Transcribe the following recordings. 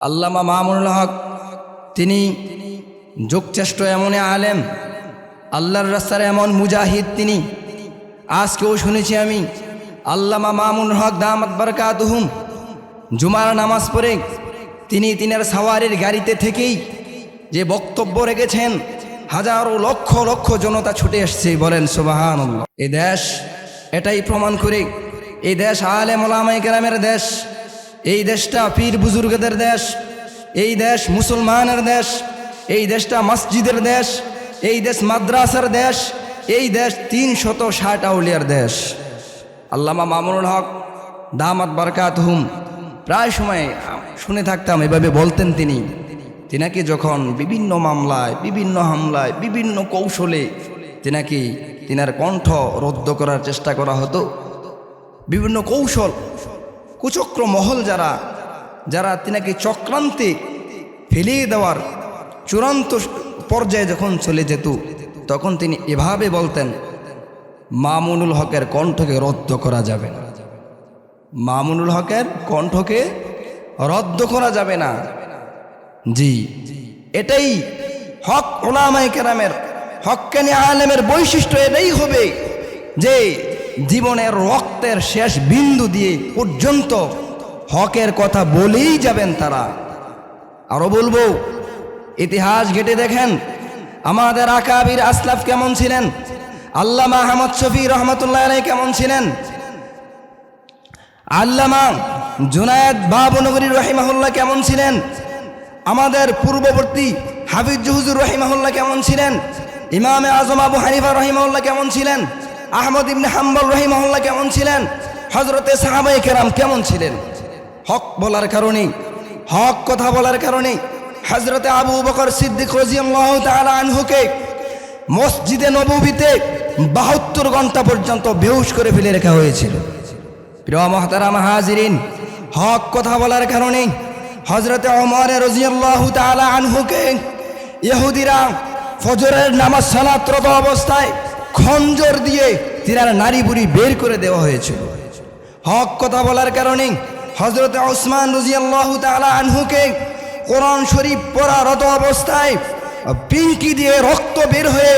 আল্লামা মামুনুল হক, তিনি যোগচেষ্ট এমন আলেম, আল্লাহর রাস্তার এমন মুজাহিদ তিনি। আজকেও শুনেছি আমি, আল্লামা মামুনুল হক দামাত বারকাতুহুম, জুমার নামাজ পড়ে তিনি তিনের সাওয়ারের গাড়িতে থেকেই যে বক্তব্য রেখেছেন, হাজারো লক্ষ লক্ষ জনতা ছুটে এসছে বলেন সুবাহান এ দেশ, এটাই প্রমাণ করে এই দেশ আলে মোলামাই গ্রামের দেশ এই দেশটা পীর বুজুর্গদের দেশ, এই দেশ মুসলমানের দেশ, এই দেশটা মসজিদের দেশ, এই দেশ মাদ্রাসার দেশ, এই দেশ তিন শত ষাট আউলিয়ার দেশ। আল্লামা মামুনুল হক, দামাত বারকাত হুম, প্রায় সময় শুনে থাকতাম, এভাবে বলতেন তিনি। তিনাকে যখন বিভিন্ন মামলায়, বিভিন্ন হামলায়, বিভিন্ন কৌশলে তিনাকে তিনার কণ্ঠ রদ্দ করার চেষ্টা করা হতো। বিভিন্ন কৌশল কুচক্র মহল যারা যারা তিনাকে চক্রান্তে ফেলিয়ে দেওয়ার চূড়ান্ত পর্যায়ে যখন চলে যেত, তখন তিনি এভাবে বলতেন, মামুনুল হকের কণ্ঠকে রদ্দ করা যাবে না। মামুনুল হকের কণ্ঠকে রদ্দ করা যাবে না। জি, এটাই হক ওলামাই কেরামের হক্কানি আলেমের বৈশিষ্ট্য, এটাই হবে যে জীবনের রক্তের শেষ বিন্দু দিয়ে পর্যন্ত হকের কথা বলেই যাবেন তারা। আরও বলব, ইতিহাস ঘেটে দেখেন, আমাদের আকাবির আসলাফ কেমন ছিলেন? আল্লামা আহমদ শফি রহমতুল্লাহ আলাই কেমন ছিলেন? আল্লামা জুনায়দ বাবনগরী রহিমাহুল্লাহ কেমন ছিলেন? আমাদের পূর্ববর্তী হাফিজ জহুজুর রহিমাহুল্লাহ কেমন ছিলেন? ইমামে আজম আবু হানিফা রহিমাহুল্লাহ কেমন ছিলেন? আহমদ ইবনে হাম্বল রহিমাহুল্লাহ কেমন ছিলেন? হজরতে সাহাবাই কেরাম কেমন ছিলেন? হক বলার কারণে, হক কথা বলার কারণে হজরতে আবু বকর সিদ্দিক রাজিয়াল্লাহ আনহুকে মসজিদে নববীতে বাহাত্তর ঘণ্টা পর্যন্ত বেহুশ করে ফেলে রাখা হয়েছিল। প্রিয় মহতারাম হাজিরিন, হক কথা বলার কারণে হজরতে অমর রাজিয়াল্লাহ তাআলা আনহুকে ইহুদিরা ফজরের নামাজ সালাতরত অবস্থায় খঞ্জর দিয়ে তিনার নারী বুড়ি বের করে দেওয়া হয়েছিল। হক কথা বলার কারণে হজরত ওসমান রাজিয়াল্লাহ তাআলা আনহুকে কোরআন শরীফ পড়ারত অবস্থায় পিঙ্কি দিয়ে রক্ত বের হয়ে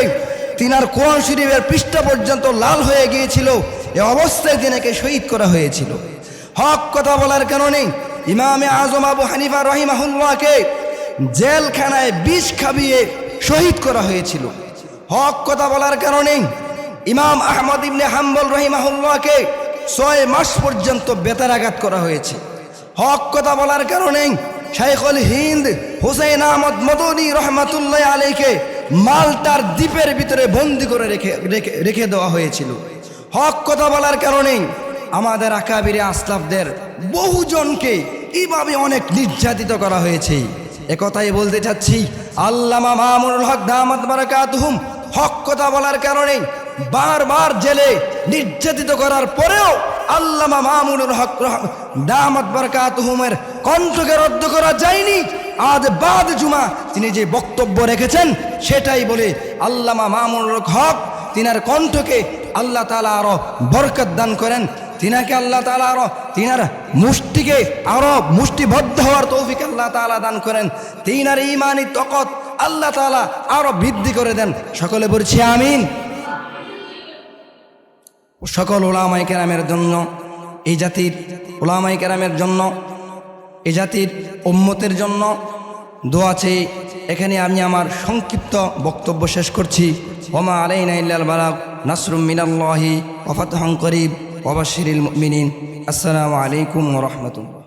তিনার কোরআন শরীফের পৃষ্ঠা পর্যন্ত লাল হয়ে গিয়েছিল। এ অবস্থায় তিনাকে শহীদ করা হয়েছিল। হক কথা বলার কারণে ইমামে আজম আবু হানিফা রহিমাহুল্লাহকে জেলখানায় বিষ খাবিয়ে শহীদ করা হয়েছিল। হক কথা বলার কারণে ইমাম আহমদ ইবনে হাম্বল রহিমাহুল্লাহকে ছয় মাস পর্যন্ত বেতারাঘাত করা হয়েছে। হক কথা বলার কারণে শাইখুল হিন্দ হুসাইন আহমদ মদনী রহমাতুল্লাহ আলীকে মালটার দ্বীপের ভিতরে বন্দি করে রেখে রেখে দেওয়া হয়েছিল। হক কথা বলার কারণে আমাদের আকাবিরে আসলাফদের বহুজনকে এইভাবে অনেক নির্যাতিত করা হয়েছে। একথাই বলতে চাচ্ছি, আল্লামা মামুনুল হক দামাত বারাকাতুহুম হক কথা বলার কারণে বারবার জেলে নির্যাতিত করার পরেও আল্লামা মামুনুল হক রহ- বরকাত হুমের কণ্ঠকে রদ্দ করা যায়নি। আজ বাদ জুমা তিনি যে বক্তব্য রেখেছেন, সেটাই বলে আল্লামা মামুনুল হক তিনার কণ্ঠকে আল্লাহ তালা আরও বরকত দান করেন। তিনাকে আল্লাহ তালা আরও তিনার মুষ্টিকে আরও মুষ্টিবদ্ধ হওয়ার তৌফিক আল্লাহ তালা দান করেন। তিনার ইমানি তকত আল্লাহ তালা আরও বৃদ্ধি করে দেন। সকলে বলছি, আমিন। সকল ওলামাই কেরামের জন্য, এই জাতির ওলামাই কেরামের জন্য, এই জাতির উম্মতের জন্য দোয়া চেয়ে এখানে আমি আমার সংক্ষিপ্ত বক্তব্য শেষ করছি। ওমা আলাইনা ইল্লাল বালাগ, নাসরুম মিনাল্লাহি ওয়া ফাতহুন করিব, ওয়া বাশশিরিল মুমিনিন। আসসালামু আলাইকুম ওয়া